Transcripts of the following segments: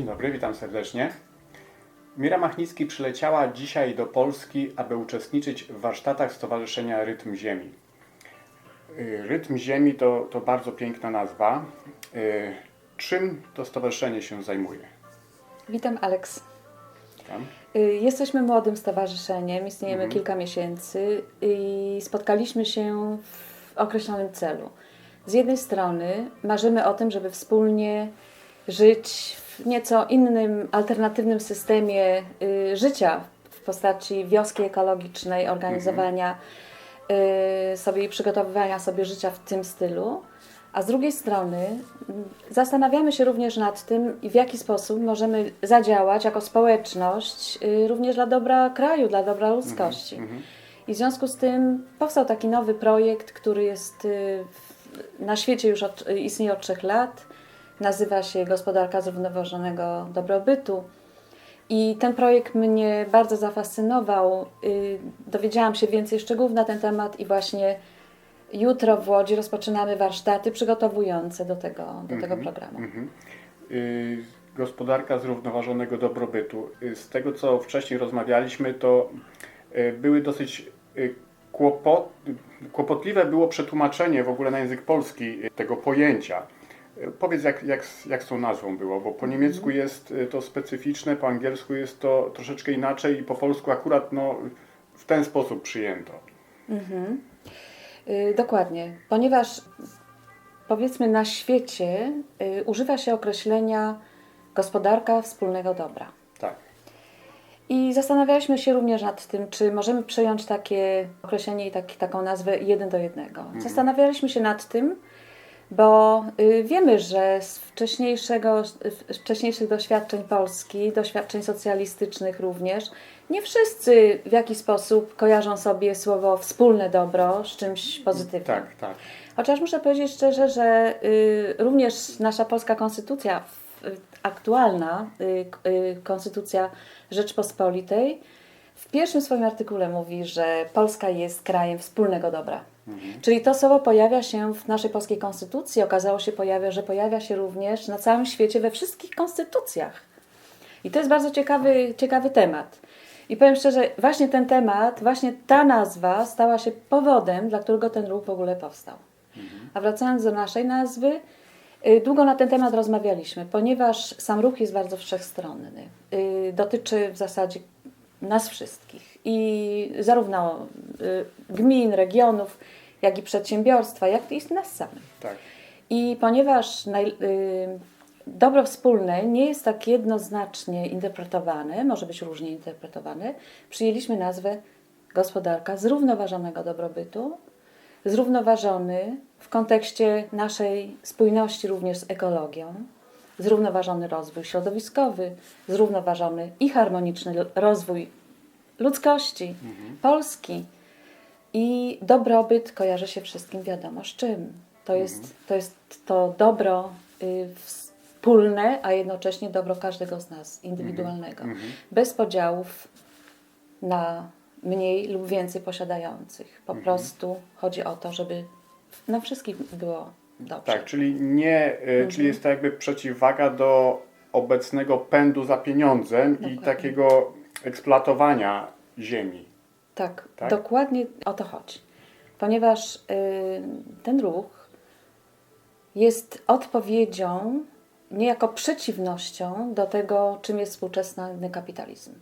Dzień dobry, witam serdecznie. Mira Machnicki przyleciała dzisiaj do Polski, aby uczestniczyć w warsztatach Stowarzyszenia Rytm Ziemi. Y, Rytm Ziemi to, to bardzo piękna nazwa. Y, Czym to stowarzyszenie się zajmuje? Witam, Alex. Tam? Y, Jesteśmy młodym stowarzyszeniem, istniejemy Mhm. kilka miesięcy i spotkaliśmy się w określonym celu. Z jednej strony marzymy o tym, żeby wspólnie żyć w nieco innym, alternatywnym systemie y, życia w postaci wioski ekologicznej, organizowania y, sobie i przygotowywania sobie życia w tym stylu. A z drugiej strony mm, zastanawiamy się również nad tym, w jaki sposób możemy zadziałać jako społeczność y, również dla dobra kraju, dla dobra ludzkości. Mhm. I w związku z tym powstał taki nowy projekt, który jest na świecie już od, istnieje od trzech lat. Nazywa się Gospodarka Zrównoważonego Dobrobytu. I ten projekt mnie bardzo zafascynował. Y, Dowiedziałam się więcej szczegółów na ten temat i właśnie jutro w Łodzi rozpoczynamy warsztaty przygotowujące do tego, do tego programu. Mhm. Y, Gospodarka zrównoważonego dobrobytu. Y, Z tego, co wcześniej rozmawialiśmy, to były dosyć kłopot, kłopotliwe było przetłumaczenie w ogóle na język polski tego pojęcia. Powiedz, jak, jak, jak z tą nazwą było, bo po niemiecku jest y, to specyficzne, po angielsku jest to troszeczkę inaczej i po polsku akurat no, w ten sposób przyjęto. Y, Dokładnie, ponieważ powiedzmy na świecie y, używa się określenia gospodarka wspólnego dobra. Tak. I zastanawialiśmy się również nad tym, czy możemy przejąć takie określenie i taką nazwę jeden do jednego. Zastanawialiśmy się nad tym, bo y, wiemy, że z wcześniejszego, z wcześniejszych doświadczeń Polski, doświadczeń socjalistycznych również, nie wszyscy w jakiś sposób kojarzą sobie słowo wspólne dobro z czymś pozytywnym. Tak, tak. Chociaż muszę powiedzieć szczerze, że y, również nasza polska konstytucja, aktualna y, konstytucja Rzeczpospolitej, w pierwszym swoim artykule mówi, że Polska jest krajem wspólnego dobra. Czyli to słowo pojawia się w naszej polskiej konstytucji, okazało się, pojawia, że pojawia się również na całym świecie we wszystkich konstytucjach. I to jest bardzo ciekawy, ciekawy temat. I powiem szczerze, właśnie ten temat, właśnie ta nazwa stała się powodem, dla którego ten ruch w ogóle powstał. A wracając do naszej nazwy, y, długo na ten temat rozmawialiśmy, ponieważ sam ruch jest bardzo wszechstronny. Y, Dotyczy w zasadzie nas wszystkich i zarówno y, gmin, regionów, jak i przedsiębiorstwa, jak i nas samych. tak. I ponieważ naj, y, dobro wspólne nie jest tak jednoznacznie interpretowane, może być różnie interpretowane, przyjęliśmy nazwę gospodarka zrównoważonego dobrobytu, zrównoważony w kontekście naszej spójności również z ekologią, zrównoważony rozwój środowiskowy, zrównoważony i harmoniczny rozwój ludzkości, Polski. I dobrobyt kojarzy się wszystkim wiadomo z czym. To jest to, jest to dobro y, wspólne, a jednocześnie dobro każdego z nas, indywidualnego. Bez podziałów na mniej lub więcej posiadających. Po prostu chodzi o to, żeby na wszystkich było dobrze. Tak, czyli nie, y, czyli jest to jakby przeciwwaga do obecnego pędu za pieniądzem i Dokładnie. takiego eksploatowania ziemi. Tak, Tak? dokładnie o to chodzi. Ponieważ y, ten ruch jest odpowiedzią, niejako przeciwnością do tego, czym jest współczesny kapitalizm.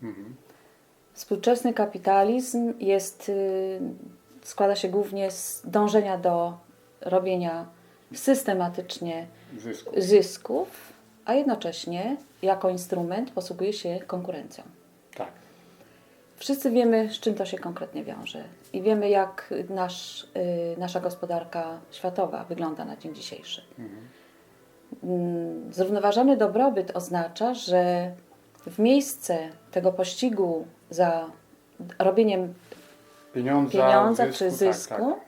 Współczesny kapitalizm jest, y, składa się głównie z dążenia do robienia systematycznie Zysku. zysków, a jednocześnie jako instrument posługuje się konkurencją. Tak. Wszyscy wiemy, z czym to się konkretnie wiąże i wiemy, jak nasz, y, nasza gospodarka światowa wygląda na dzień dzisiejszy. Mm, Zrównoważony dobrobyt oznacza, że w miejsce tego pościgu za robieniem Pieniądza, pieniądza zysku, czy tak, zysku tak.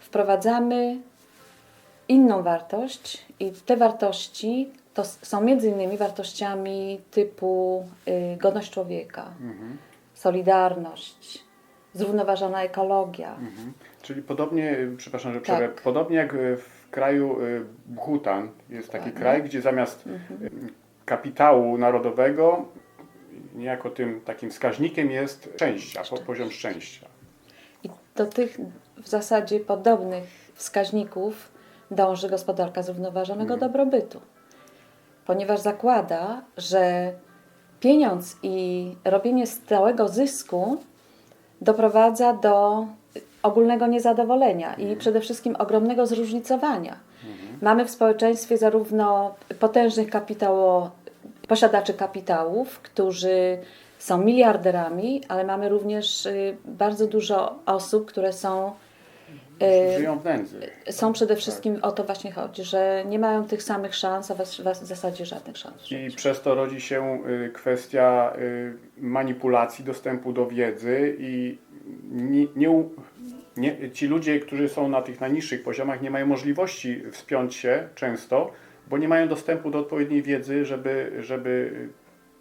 wprowadzamy inną wartość i te wartości to są między innymi wartościami typu y, godność człowieka, solidarność, zrównoważona ekologia. Mhm. Czyli podobnie, y, przepraszam, że Tak. przerwę, podobnie jak y, w kraju y, Bhutan jest taki kraj, gdzie zamiast y, kapitału narodowego, niejako tym takim wskaźnikiem jest szczęścia, po- poziom szczęścia. I do tych w zasadzie podobnych wskaźników dąży gospodarka zrównoważonego dobrobytu, ponieważ zakłada, że pieniądz i robienie stałego zysku doprowadza do ogólnego niezadowolenia i przede wszystkim ogromnego zróżnicowania. Mamy w społeczeństwie zarówno potężnych kapitało, posiadaczy kapitałów, którzy są miliarderami, ale mamy również y, bardzo dużo osób, które są, Żyją w nędzy. są przede wszystkim o to właśnie chodzi, że nie mają tych samych szans, a w zasadzie żadnych szans. I przez to rodzi się y, kwestia y, manipulacji dostępu do wiedzy i nie, nie, nie, ci ludzie, którzy są na tych najniższych poziomach, nie mają możliwości wspiąć się często, bo nie mają dostępu do odpowiedniej wiedzy, żeby, żeby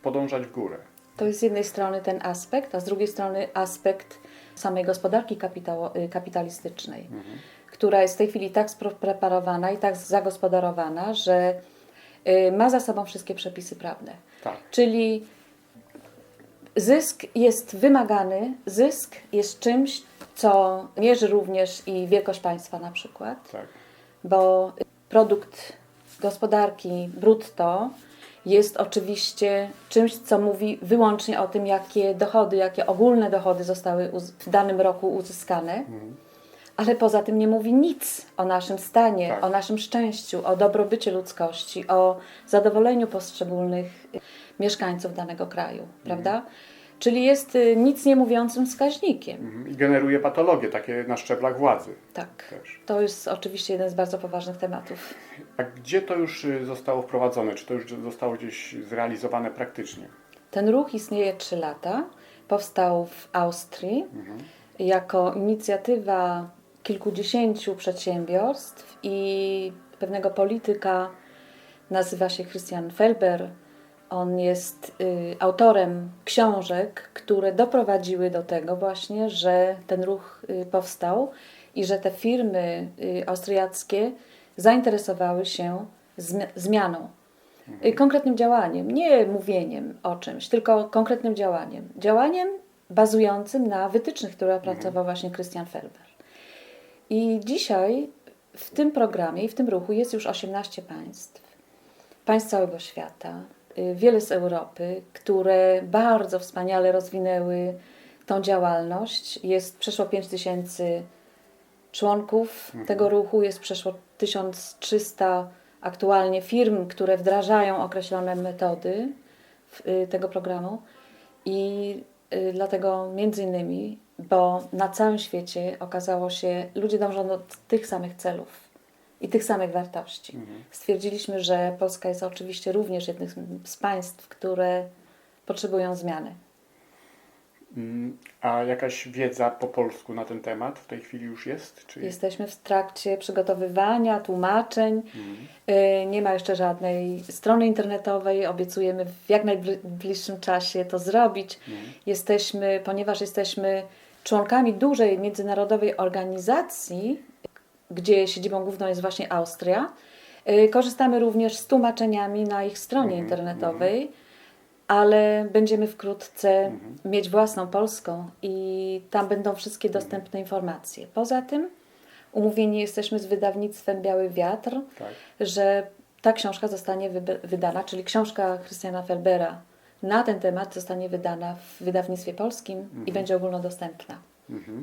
podążać w górę. To jest z jednej strony ten aspekt, a z drugiej strony aspekt samej gospodarki y, kapitalistycznej, która jest w tej chwili tak spreparowana i tak zagospodarowana, że y, ma za sobą wszystkie przepisy prawne. Tak, Czyli zysk jest wymagany, zysk jest czymś, co mierzy również i wielkość państwa na przykład tak. bo produkt gospodarki brutto jest oczywiście czymś, co mówi wyłącznie o tym, jakie dochody, jakie ogólne dochody zostały w danym roku uzyskane, ale poza tym nie mówi nic o naszym stanie, Tak. o naszym szczęściu, o dobrobycie ludzkości, o zadowoleniu poszczególnych mieszkańców danego kraju, prawda? Czyli jest y, nic nie mówiącym wskaźnikiem. Mhm. I generuje patologie takie na szczeblach władzy Tak. też. To jest oczywiście jeden z bardzo poważnych tematów. A gdzie to już y, zostało wprowadzone? Czy to już zostało gdzieś zrealizowane praktycznie? Ten ruch istnieje 3 lata. Powstał w Austrii jako inicjatywa kilkudziesięciu przedsiębiorstw i pewnego polityka. Nazywa się Christian Felber. On jest y, autorem książek, które doprowadziły do tego właśnie, że ten ruch y, powstał i że te firmy y, austriackie zainteresowały się zmi- zmianą. Y, konkretnym działaniem, nie mówieniem o czymś, tylko konkretnym działaniem. Działaniem bazującym na wytycznych, które opracował właśnie Christian Felber. I dzisiaj w tym programie i w tym ruchu jest już 18 państw, państw całego świata, wiele z Europy, które bardzo wspaniale rozwinęły tą działalność. Jest przeszło 5 tysięcy członków. Tego ruchu, jest przeszło 1300 aktualnie firm, które wdrażają określone metody y, tego programu. I y, dlatego między innymi, bo na całym świecie okazało się, ludzie dążą do tych samych celów i tych samych wartości. Stwierdziliśmy, że Polska jest oczywiście również jednym z państw, które potrzebują zmiany. Mm, A jakaś wiedza po polsku na ten temat w tej chwili już jest? Czy... Jesteśmy w trakcie przygotowywania, tłumaczeń. Y, Nie ma jeszcze żadnej strony internetowej. Obiecujemy w jak najbliższym czasie to zrobić. Jesteśmy, ponieważ jesteśmy członkami dużej międzynarodowej organizacji, gdzie siedzibą główną jest właśnie Austria, y, korzystamy również z tłumaczeniami na ich stronie internetowej. Ale będziemy wkrótce mieć własną polską i tam będą wszystkie dostępne informacje. Poza tym umówieni jesteśmy z wydawnictwem Biały Wiatr, Tak. że ta książka zostanie wydana, czyli książka Christiana Felbera na ten temat zostanie wydana w wydawnictwie polskim i będzie ogólnodostępna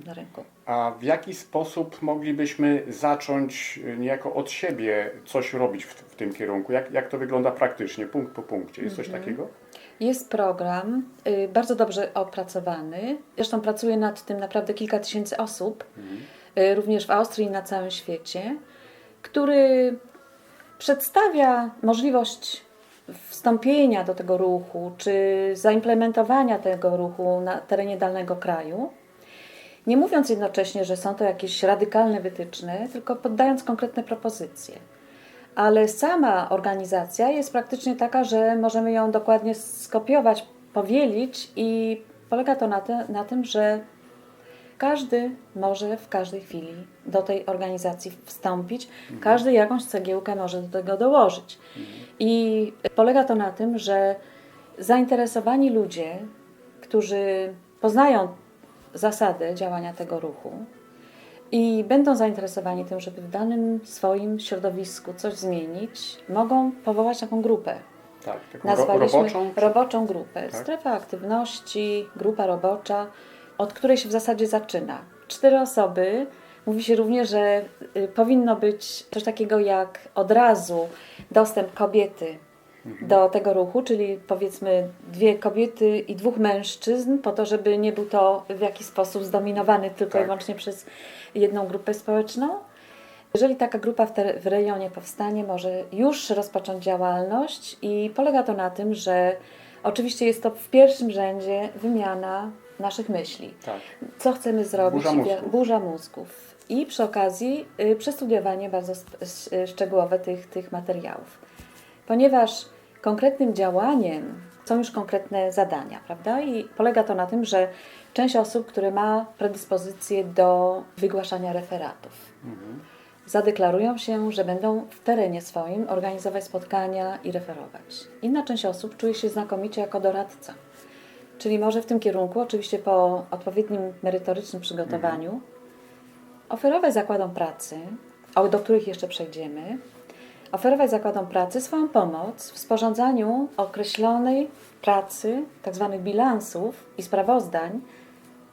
na rynku. A w jaki sposób moglibyśmy zacząć y, niejako od siebie coś robić w, w tym kierunku? Jak, jak to wygląda praktycznie, punkt po punkcie? Jest coś takiego? Jest program y, bardzo dobrze opracowany. Zresztą pracuje nad tym naprawdę kilka tysięcy osób, y, również w Austrii i na całym świecie, który przedstawia możliwość wstąpienia do tego ruchu, czy zaimplementowania tego ruchu na terenie danego kraju. Nie mówiąc jednocześnie, że są to jakieś radykalne wytyczne, tylko poddając konkretne propozycje. Ale sama organizacja jest praktycznie taka, że możemy ją dokładnie skopiować, powielić i polega to na, te, na tym, że Każdy może w każdej chwili do tej organizacji wstąpić, każdy jakąś cegiełkę może do tego dołożyć. I polega to na tym, że zainteresowani ludzie, którzy poznają zasady działania tego ruchu i będą zainteresowani tym, żeby w danym swoim środowisku coś zmienić, mogą powołać taką grupę. Tak, taką Nazwaliśmy roboczą. roboczą grupę. Tak. Strefa aktywności, grupa robocza, od której się w zasadzie zaczyna. Cztery osoby. Mówi się również, że y, powinno być coś takiego jak od razu dostęp kobiety Mhm. do tego ruchu, czyli powiedzmy dwie kobiety i dwóch mężczyzn, po to, żeby nie był to w jakiś sposób zdominowany tylko Tak. i wyłącznie przez jedną grupę społeczną. Jeżeli taka grupa w, ter- w rejonie powstanie, może już rozpocząć działalność i polega to na tym, że oczywiście jest to w pierwszym rzędzie wymiana naszych myśli. Tak. Co chcemy zrobić? Burza mózgów. burza mózgów. I przy okazji y, przestudiowanie bardzo szczegółowe tych, tych materiałów. Ponieważ konkretnym działaniem są już konkretne zadania, prawda? I polega to na tym, że część osób, które ma predyspozycję do wygłaszania referatów, Mhm. zadeklarują się, że będą w terenie swoim organizować spotkania i referować. Inna część osób czuje się znakomicie jako doradca. Czyli może w tym kierunku, oczywiście po odpowiednim merytorycznym przygotowaniu, oferować zakładom pracy, do których jeszcze przejdziemy, oferować zakładom pracy swoją pomoc w sporządzaniu określonej pracy, tzw. bilansów i sprawozdań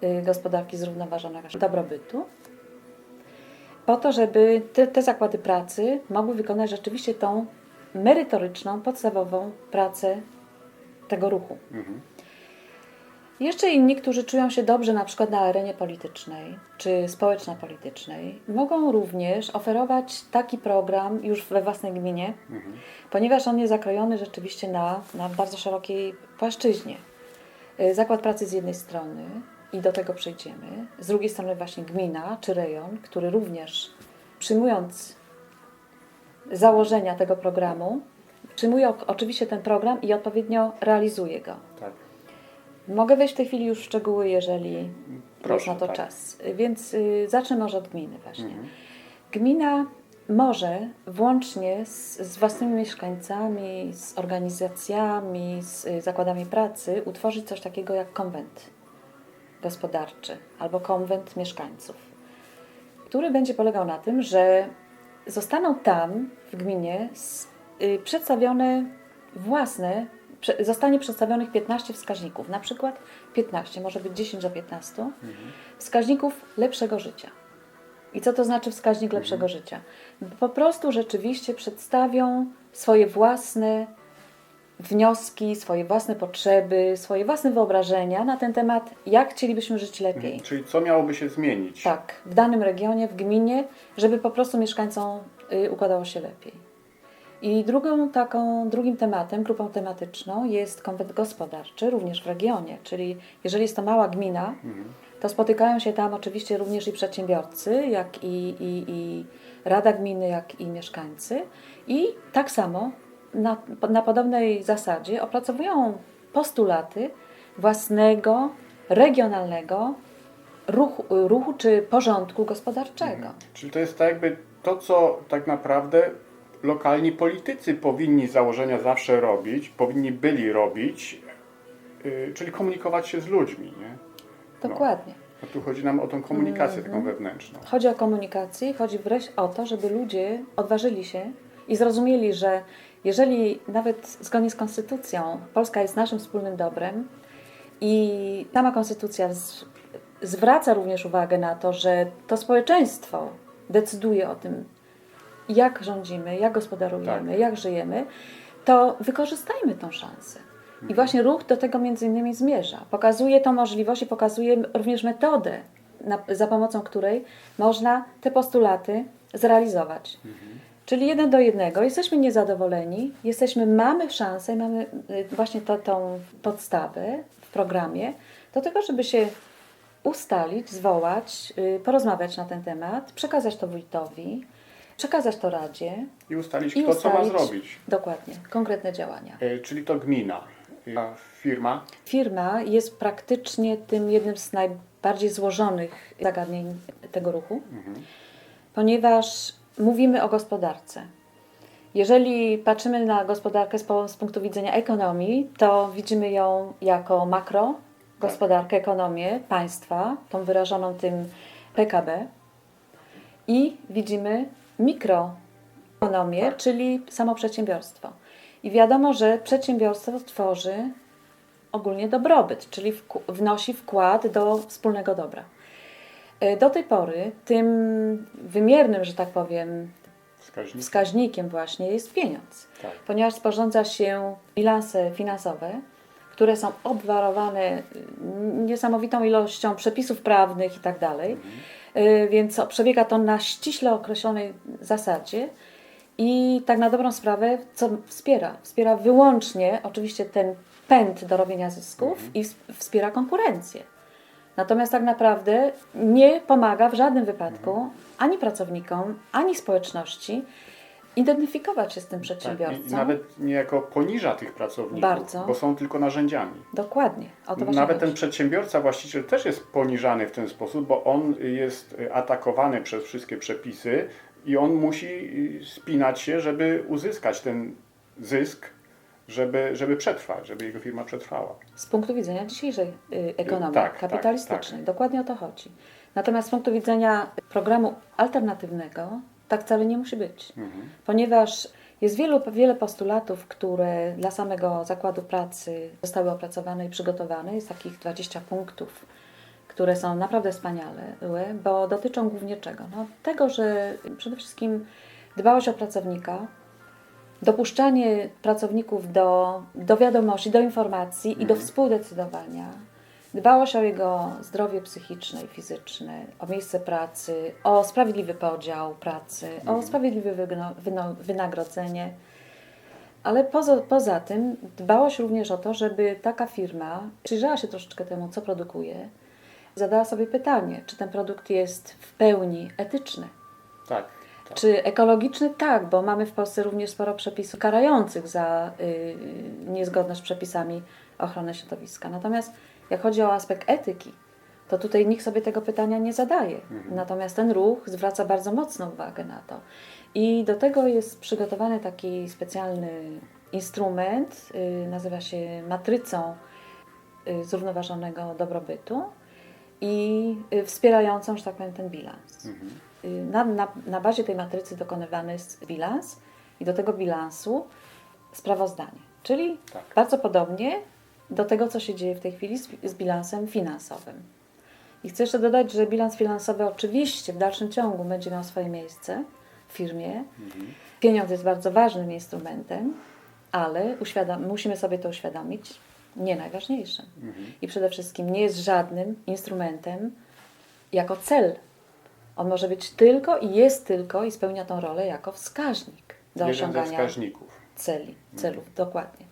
y, gospodarki zrównoważonego dobrobytu, po to, żeby te, te zakłady pracy mogły wykonać rzeczywiście tą merytoryczną, podstawową pracę tego ruchu. Mhm. Jeszcze inni, którzy czują się dobrze na przykład na arenie politycznej czy społeczno-politycznej, mogą również oferować taki program już we własnej gminie, Mhm. ponieważ on jest zakrojony rzeczywiście na, na bardzo szerokiej płaszczyźnie. Y, Zakład pracy z jednej strony i do tego przejdziemy, z drugiej strony właśnie gmina czy rejon, który również przyjmując założenia tego programu, przyjmuje oczywiście ten program i odpowiednio realizuje go. Tak. Mogę wejść w tej chwili już w szczegóły, jeżeli jest Proszę, na to tak. czas. Więc y, zacznę może od gminy właśnie. Mhm. Gmina może włącznie z, z własnymi mieszkańcami, z organizacjami, z y, zakładami pracy utworzyć coś takiego jak konwent gospodarczy albo konwent mieszkańców, który będzie polegał na tym, że zostaną tam w gminie s- y, przedstawione własne, zostanie przedstawionych 15 wskaźników, na przykład 15, może być 10 do 15 wskaźników lepszego życia. I co to znaczy wskaźnik lepszego życia? Po prostu rzeczywiście przedstawią swoje własne wnioski, swoje własne potrzeby, swoje własne wyobrażenia na ten temat, jak chcielibyśmy żyć lepiej. Czyli co miałoby się zmienić? Tak, w danym regionie, w gminie, żeby po prostu mieszkańcom y, układało się lepiej. I drugą taką, drugim tematem, grupą tematyczną jest konwent gospodarczy, również w regionie, czyli jeżeli jest to mała gmina, Mhm. to spotykają się tam oczywiście również i przedsiębiorcy, jak i, i, i Rada Gminy, jak i mieszkańcy. I tak samo na, na podobnej zasadzie opracowują postulaty własnego, regionalnego ruchu, ruchu czy porządku gospodarczego. Czyli to jest tak jakby to, co tak naprawdę lokalni politycy powinni założenia zawsze robić, powinni byli robić, yy, czyli komunikować się z ludźmi, nie? Dokładnie. A tu chodzi nam o tą komunikację Mhm. taką wewnętrzną. Chodzi o komunikację, chodzi wreszcie o to, żeby ludzie odważyli się i zrozumieli, że jeżeli nawet zgodnie z konstytucją Polska jest naszym wspólnym dobrem i sama konstytucja zwraca również uwagę na to, że to społeczeństwo decyduje o tym, jak rządzimy, jak gospodarujemy, Tak. jak żyjemy, to wykorzystajmy tą szansę. I właśnie ruch do tego między innymi zmierza. Pokazuje tą możliwość i pokazuje również metodę, na, za pomocą której można te postulaty zrealizować. Czyli jeden do jednego. Jesteśmy niezadowoleni, jesteśmy, mamy szansę, mamy y, właśnie to, tą podstawę w programie do tego, żeby się ustalić, zwołać, y, porozmawiać na ten temat, przekazać to wójtowi, przekazać to Radzie I ustalić, i kto co ma ustalić zrobić. dokładnie konkretne działania. Yy, czyli to gmina, a firma. Firma jest praktycznie tym jednym z bardziej złożonych zagadnień tego ruchu, ponieważ mówimy o gospodarce. Jeżeli patrzymy na gospodarkę z, z punktu widzenia ekonomii, to widzimy ją jako makro, gospodarkę, ekonomię państwa, tą wyrażoną tym PKB, i widzimy mikroekonomię, Tak. czyli samo przedsiębiorstwo. I wiadomo, że przedsiębiorstwo tworzy ogólnie dobrobyt, czyli wnosi wkład do wspólnego dobra. E, Do tej pory tym wymiernym, że tak powiem, Wskaźnik? wskaźnikiem właśnie jest pieniądz, Tak. ponieważ sporządza się bilanse finansowe, które są obwarowane y, niesamowitą ilością przepisów prawnych i tak dalej, Y, więc przebiega to na ściśle określonej zasadzie i tak na dobrą sprawę, co wspiera? Wspiera wyłącznie oczywiście ten pęd do robienia zysków i ws- wspiera konkurencję. Natomiast tak naprawdę nie pomaga w żadnym wypadku ani pracownikom, ani społeczności identyfikować się z tym Tak. przedsiębiorcą. I nawet niejako poniża tych pracowników, Bardzo. bo są tylko narzędziami. Dokładnie. Nawet ten chodzi. przedsiębiorca, właściciel też jest poniżany w ten sposób, bo on jest atakowany przez wszystkie przepisy i on musi spinać się, żeby uzyskać ten zysk, żeby, żeby przetrwać, żeby jego firma przetrwała. Z punktu widzenia dzisiejszej y, ekonomii Tak, tak, kapitalistycznej. Dokładnie o to chodzi. Natomiast z punktu widzenia programu alternatywnego tak wcale nie musi być. Mhm. Ponieważ jest wielu, wiele postulatów, które dla samego zakładu pracy zostały opracowane i przygotowane. Jest takich 20 punktów, które są naprawdę wspaniałe, bo dotyczą głównie czego? No, tego, że przede wszystkim dbałość o pracownika, dopuszczanie pracowników do, do wiadomości, do informacji i do współdecydowania, dbałość o jego zdrowie psychiczne i fizyczne, o miejsce pracy, o sprawiedliwy podział pracy, o sprawiedliwe wynagrodzenie. Ale poza, poza tym dbałość również o to, żeby taka firma przyjrzała się troszeczkę temu, co produkuje, zadała sobie pytanie, czy ten produkt jest w pełni etyczny. Tak. tak. Czy ekologiczny? Tak, bo mamy w Polsce również sporo przepisów karających za y, niezgodność z przepisami ochrony środowiska. Natomiast jak chodzi o aspekt etyki, to tutaj nikt sobie tego pytania nie zadaje. Natomiast ten ruch zwraca bardzo mocną uwagę na to. I do tego jest przygotowany taki specjalny instrument, y, nazywa się matrycą y, zrównoważonego dobrobytu i y, wspierającą, że tak powiem, ten bilans. Y, Na, na, na bazie tej matrycy dokonywany jest bilans i do tego bilansu sprawozdanie. Czyli Tak. bardzo podobnie do tego, co się dzieje w tej chwili z, z bilansem finansowym. I chcę jeszcze dodać, że bilans finansowy oczywiście w dalszym ciągu będzie miał swoje miejsce w firmie. Pieniądz jest bardzo ważnym instrumentem, ale musimy sobie to uświadomić, nie najważniejszym. I przede wszystkim nie jest żadnym instrumentem jako cel. On może być tylko i jest tylko i spełnia tą rolę jako wskaźnik do Jeden osiągania wskaźników. celi, celów, dokładnie.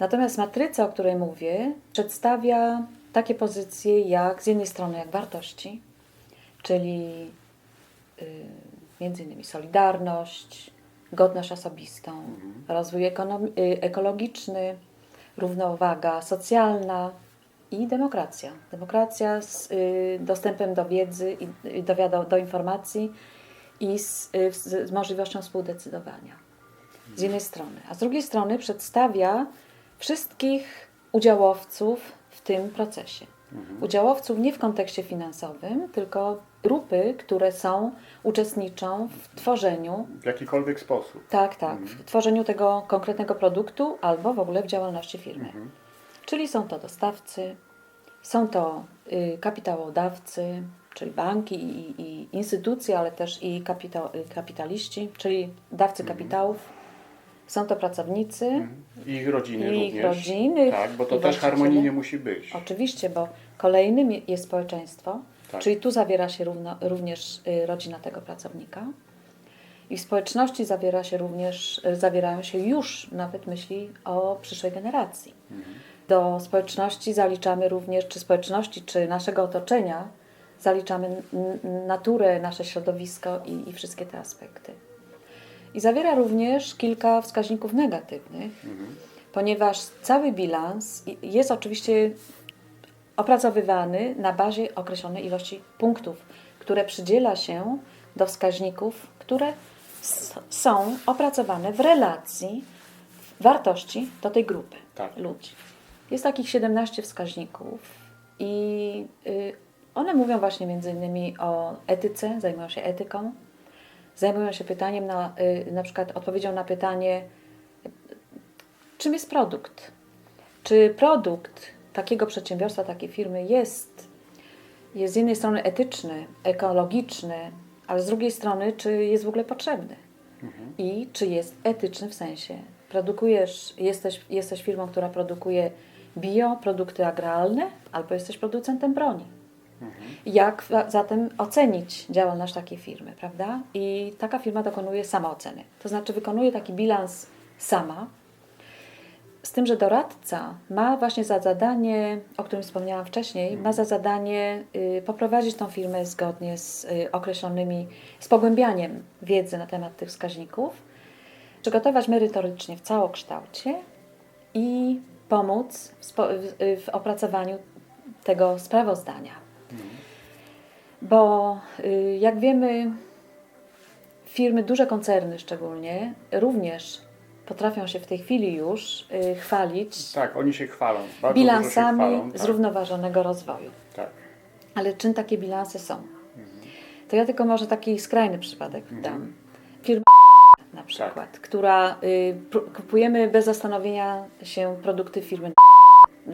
Mianowicie matryca, o której mówię, przedstawia takie pozycje jak z jednej strony jak wartości, czyli y, między innymi solidarność, godność osobistą, rozwój ekonomi- y, ekologiczny, równowaga socjalna i demokracja. Demokracja z y, dostępem do wiedzy i y, do, wiado- do informacji i z, y, z, z możliwością współdecydowania. Z jednej strony, a z drugiej strony przedstawia wszystkich udziałowców w tym procesie. Udziałowców nie w kontekście finansowym, tylko grupy, które są, uczestniczą w tworzeniu, W jakikolwiek sposób. tak, tak, w tworzeniu tego konkretnego produktu albo w ogóle w działalności firmy. Czyli są to dostawcy, są to y, kapitałodawcy, czyli banki i, i instytucje, ale też i kapita, y, kapitaliści, czyli dawcy kapitałów. Są to pracownicy, I ich rodziny I ich również. rodziny, Tak, bo to też harmonijnie musi być. oczywiście, bo kolejnym je- jest społeczeństwo, Tak. czyli tu zawiera się równo, również y, rodzina tego pracownika. I w społeczności zawiera się również, y, zawierają się już nawet myśli o przyszłej generacji. Do społeczności zaliczamy również, czy społeczności, czy naszego otoczenia, zaliczamy naturę, nasze środowisko i, i wszystkie te aspekty. I zawiera również kilka wskaźników negatywnych, ponieważ cały bilans jest oczywiście opracowywany na bazie określonej ilości punktów, które przydziela się do wskaźników, które są opracowane w relacji wartości do tej grupy Tak. ludzi. Jest takich 17 wskaźników i y, one mówią właśnie między innymi o etyce, zajmują się etyką, zajmują się pytaniem na, y, na przykład odpowiedzią na pytanie, czym jest produkt? Czy produkt takiego przedsiębiorstwa, takiej firmy jest, jest z jednej strony etyczny, ekologiczny, ale z drugiej strony, czy jest w ogóle potrzebny? I czy jest etyczny w sensie, produkujesz, jesteś, jesteś firmą, która produkuje bio, produkty agralne, albo jesteś producentem broni. Jak wa- zatem ocenić działalność takiej firmy, prawda? I taka firma dokonuje samooceny. To znaczy wykonuje taki bilans sama, z tym, że doradca ma właśnie za zadanie, o którym wspomniałam wcześniej, ma za zadanie y, poprowadzić tą firmę zgodnie z y, określonymi, z pogłębianiem wiedzy na temat tych wskaźników, przygotować merytorycznie w całokształcie i pomóc w, y, w opracowaniu tego sprawozdania. Bo y, jak wiemy, firmy, duże koncerny szczególnie, również potrafią się w tej chwili już y, chwalić Tak, oni się chwalą. Bilansami się chwalą, tak. zrównoważonego rozwoju. tak. Ale czym takie bilanse są? To ja tylko może taki skrajny przypadek Mhm. dam. Firma na przykład, Tak. która y, kupujemy bez zastanowienia się produkty firmy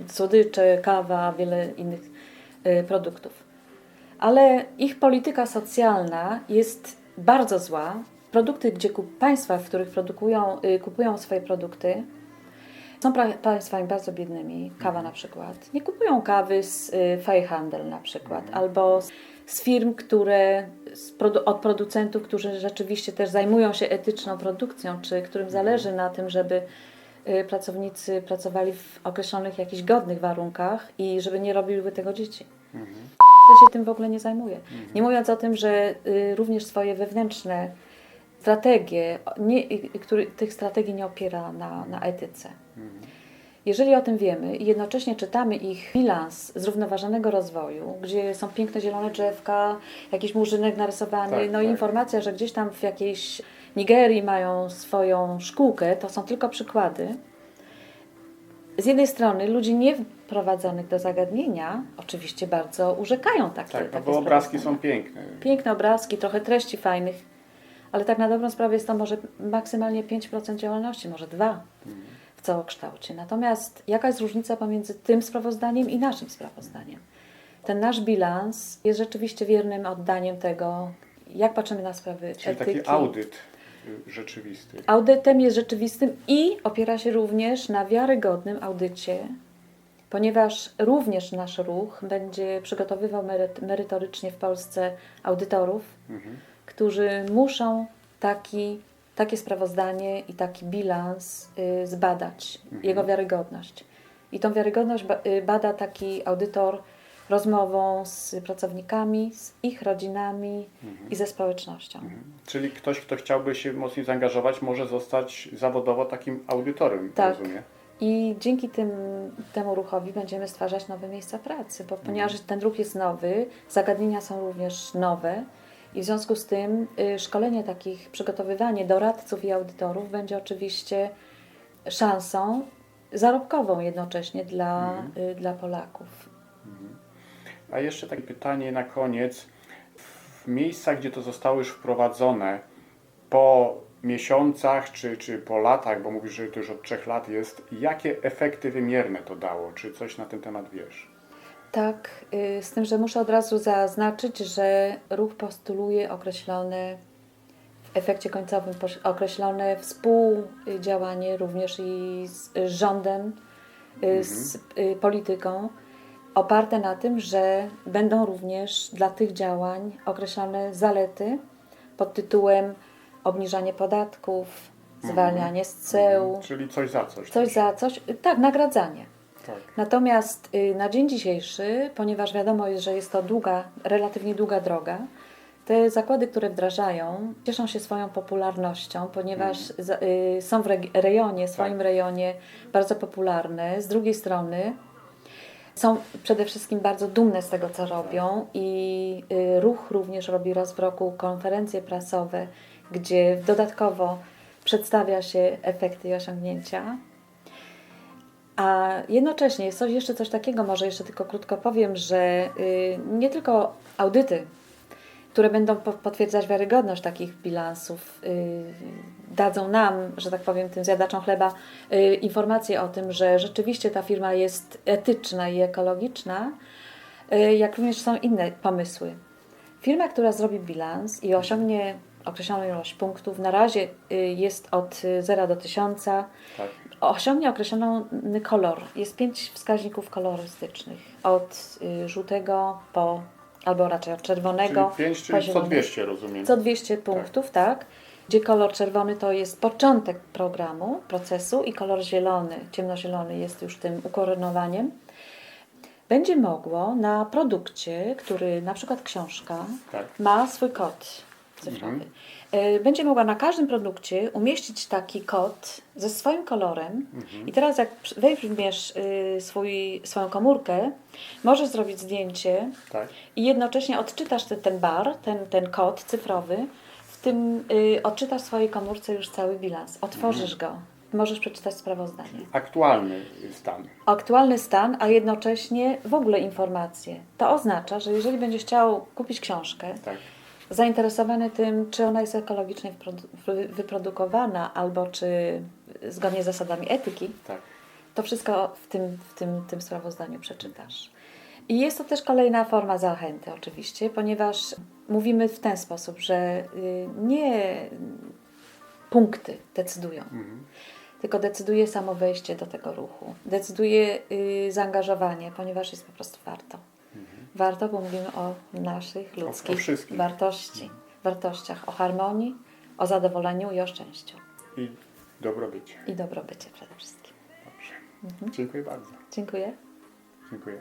słodycze, kawa, wiele innych y, produktów. Ale ich polityka socjalna jest bardzo zła. Produkty, gdzie państwa, w których produkują, y, kupują swoje produkty, są państwami bardzo biednymi, kawa na przykład. Nie kupują kawy z y, Fajhandel na przykład, albo z, firm, które od producentów, którzy rzeczywiście też zajmują się etyczną produkcją, czy którym zależy na tym, żeby y, pracownicy pracowali w określonych jakichś godnych warunkach i żeby nie robiły tego dzieci. To się tym w ogóle nie zajmuje. Nie mówiąc o tym, że y, również swoje wewnętrzne strategie, nie, y, który, tych strategii nie opiera na, na etyce. Jeżeli o tym wiemy i jednocześnie czytamy ich bilans zrównoważonego rozwoju, gdzie są piękne zielone drzewka, jakiś murzynek narysowany, Tak, no i tak. informacja, że gdzieś tam w jakiejś Nigerii mają swoją szkółkę, to są tylko przykłady. Z jednej strony ludzi nie wprowadzonych do zagadnienia oczywiście bardzo urzekają takie, Tak, no takie bo obrazki są piękne. Piękne obrazki, trochę treści fajnych, ale tak na dobrą sprawę jest to może maksymalnie 5% działalności, może 2% w całokształcie. Natomiast jaka jest różnica pomiędzy tym sprawozdaniem i naszym sprawozdaniem? Ten nasz bilans jest rzeczywiście wiernym oddaniem tego, jak patrzymy na sprawy Czyli etyki. taki audyt y, rzeczywisty. Audytem jest rzeczywistym i opiera się również na wiarygodnym audycie, ponieważ również nasz ruch będzie przygotowywał meryt- merytorycznie w Polsce audytorów, Mhm. którzy muszą taki, takie sprawozdanie i taki bilans y, zbadać, jego wiarygodność. I tą wiarygodność y, bada taki audytor rozmową z pracownikami, z ich rodzinami i ze społecznością. Czyli ktoś, kto chciałby się mocniej zaangażować, może zostać zawodowo takim audytorem, Tak. rozumiem? I dzięki tym, temu ruchowi będziemy stwarzać nowe miejsca pracy, bo ponieważ ten ruch jest nowy, zagadnienia są również nowe i w związku z tym y, szkolenie takich, przygotowywanie doradców i audytorów będzie oczywiście szansą zarobkową jednocześnie dla, y, dla Polaków. A jeszcze takie pytanie na koniec. W miejscach, gdzie to zostało już wprowadzone, po miesiącach czy, czy po latach, bo mówisz, że to już od trzech lat jest, jakie efekty wymierne to dało? Czy coś na ten temat wiesz? Tak, y, z tym, że muszę od razu zaznaczyć, że ruch postuluje określone w efekcie końcowym określone współdziałanie również i z y, rządem, y, z y, polityką, oparte na tym, że będą również dla tych działań określone zalety pod tytułem obniżanie podatków, zwalnianie z ceł, Czyli coś za coś. coś za coś, tak, nagradzanie. Tak. Natomiast y, na dzień dzisiejszy, ponieważ wiadomo jest, że jest to długa, relatywnie długa droga, te zakłady, które wdrażają, cieszą się swoją popularnością, ponieważ y, są w rejonie, swoim Tak. rejonie bardzo popularne. Z drugiej strony Są przede wszystkim bardzo dumne z tego, co robią i y, ruch również robi raz w roku konferencje prasowe, gdzie dodatkowo przedstawia się efekty i osiągnięcia. A jednocześnie jest coś, jeszcze coś takiego, może jeszcze tylko krótko powiem, że y, nie tylko audyty, które będą po- potwierdzać wiarygodność takich bilansów, y, dadzą nam, że tak powiem, tym zjadaczom chleba, y, informacje o tym, że rzeczywiście ta firma jest etyczna i ekologiczna, jak również są inne pomysły. Firma, która zrobi bilans i osiągnie określoną ilość punktów, na razie y, jest od 0 do 1000, Tak. osiągnie określony kolor. Jest pięć wskaźników kolorystycznych. Od y, żółtego po, albo raczej od czerwonego. Czyli 5, po czyli co zielony. 200 rozumiem. Co 200 punktów, tak. Gdzie kolor czerwony to jest początek programu, procesu i kolor zielony, ciemnozielony jest już tym ukoronowaniem. Będzie mogło na produkcie, który na przykład książka Tak. ma swój kod cyfrowy. Mhm. E, Będzie mogła na każdym produkcie umieścić taki kod ze swoim kolorem. Mhm. I teraz, jak weźmiesz y, swój, swoją komórkę, możesz zrobić zdjęcie Tak. i jednocześnie odczytasz ten, ten bar, ten, ten kod cyfrowy. W tym y, odczytasz w swojej komórce już cały bilans. Otworzysz go. Możesz przeczytać sprawozdanie. Aktualny stan. Aktualny stan, a jednocześnie w ogóle informacje. To oznacza, że jeżeli będziesz chciał kupić książkę, Tak. Zainteresowany tym, czy ona jest ekologicznie wyprodukowana, albo czy zgodnie z zasadami etyki, Tak. to wszystko w tym, w tym, tym sprawozdaniu przeczytasz. I jest to też kolejna forma zachęty, oczywiście, ponieważ mówimy w ten sposób, że y, nie punkty decydują, Mhm. tylko decyduje samo wejście do tego ruchu. Decyduje y, zaangażowanie, ponieważ jest po prostu warto. Warto, bo mówimy o naszych ludzkich wszystkich. wartości, wartościach, o harmonii, o zadowoleniu i o szczęściu. I dobrobycie. I dobrobycie przede wszystkim. Dobrze. Dziękuję bardzo. Dziękuję. Dziękuję.